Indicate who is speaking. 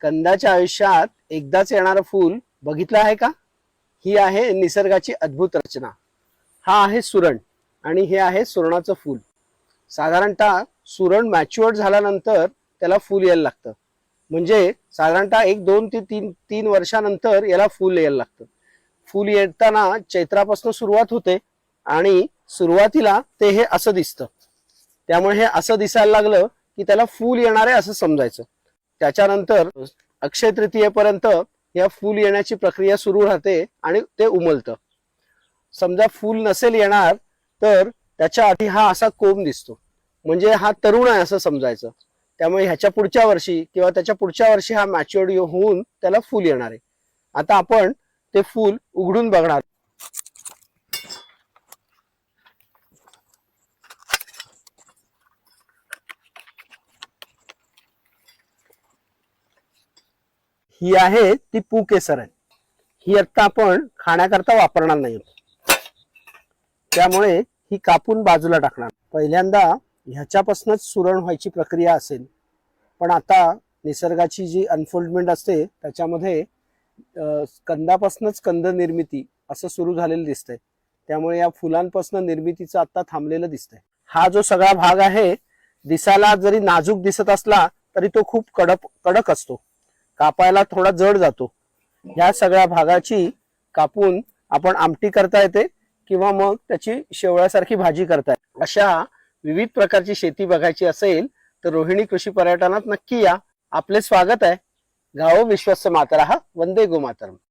Speaker 1: कंदाच्या आयुष्यात एकदाच येणारं फूल बघितलं आहे का? ही आहे निसर्गाची अद्भुत रचना. हा आहे सुरण आणि हे आहे सुरणाचं फूल. साधारणतः सुरण मॅच्युअर्ड झाल्यानंतर त्याला फूल यायला लागतं. म्हणजे साधारणतः एक दोन ते तीन तीन वर्षानंतर याला फूल यायला लागतं. फूल येताना चैत्रापासून सुरुवात होते आणि सुरुवातीला ते हे असं दिसतं. त्यामुळे हे असं दिसायला लागलं की त्याला फूल येणार आहे असं समजायचं. त्याच्यानंतर अक्षय तृतीयेपर्यंत या फूल येण्याची प्रक्रिया सुरू राहते आणि ते उमलतं. समजा फूल नसेल येणार तर त्याच्या आधी हा असा कोंब दिसतो. म्हणजे हा तरुण आहे असं समजायचं. त्यामुळे ह्याच्या पुढच्या वर्षी किंवा त्याच्या पुढच्या वर्षी हा मॅच्युअर्ड होऊन त्याला फूल येणार आहे. आता आपण ते फूल उघडून बघणार. ही आहे ती पू केसर आहे. ही आत्ता आपण खाण्याकरता वापरणार नाही. त्यामुळे ही कापून बाजूला टाकणार. पहिल्यांदा ह्याच्यापासूनच सुरण व्हायची प्रक्रिया असेल पण आता निसर्गाची जी अनफोल्डमेंट असते त्याच्यामध्ये कंदापासूनच कंद निर्मिती असं सुरू झालेलं दिसतंय. त्यामुळे या फुलांपासून निर्मितीचं आता थांबलेलं दिसतंय. हा जो सगळा भाग आहे दिसायला जरी नाजूक दिसत असला तरी तो खूप कडक कडक असतो. कापायला थोडा जड जातो. ह्या सगळ्या भागाची कापून आपण आमटी करता येते किंवा मग त्याची शेवळ्यासारखी भाजी करता येते. अशा विविध प्रकारची शेती बघायची असेल तर रोहिणी कृषी पर्यटनात नक्की या. आपले स्वागत आहे. गाव विश्वस्त मातरहा वंदे गोमातरम.